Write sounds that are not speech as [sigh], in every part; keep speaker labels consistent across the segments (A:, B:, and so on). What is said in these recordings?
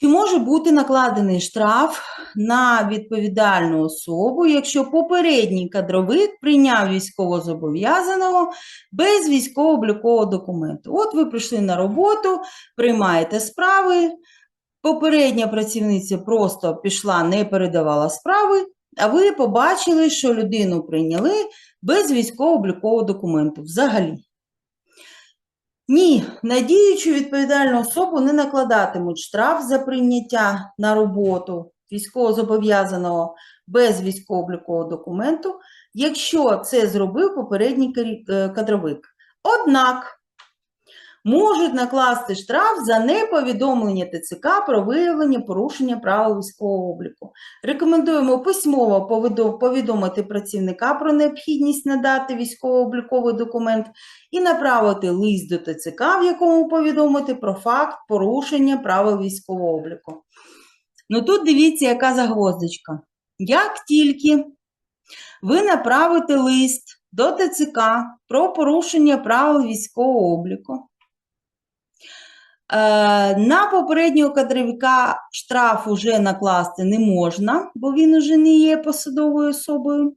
A: Чи може бути накладений штраф на відповідальну особу, якщо попередній кадровик прийняв військовозобов'язаного без військово-облікового документу? От ви прийшли на роботу, приймаєте справи, попередня працівниця просто пішла, не передавала справи, а ви побачили, що людину прийняли без військово-облікового документу взагалі. Ні, на діючу відповідальну особу не накладатимуть штраф за прийняття на роботу військовозобов'язаного без військово-облікового документу, якщо це зробив попередній е, кадровик. Однак можуть накласти штраф за неповідомлення ТЦК про виявлення порушення правил військового обліку. Рекомендуємо письмово повідомити працівника про необхідність надати військово-обліковий документ і направити лист до ТЦК, в якому повідомити про факт порушення правил військового обліку. Ну тут дивіться, яка загвоздочка. Як тільки ви направите лист до ТЦК про порушення правил військового обліку, на попереднього кадровика штраф уже накласти не можна, бо він уже не є посадовою особою.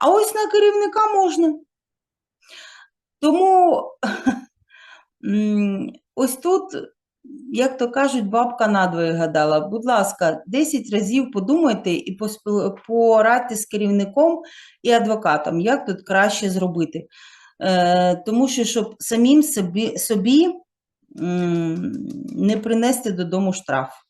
A: А ось на керівника можна. Тому [laughs] ось тут, як то кажуть, бабка надвоє гадала. Будь ласка, 10 разів подумайте і порадьте з керівником і адвокатом, як тут краще зробити. Е, тому що, щоб самим собі, собі не принести додому штраф.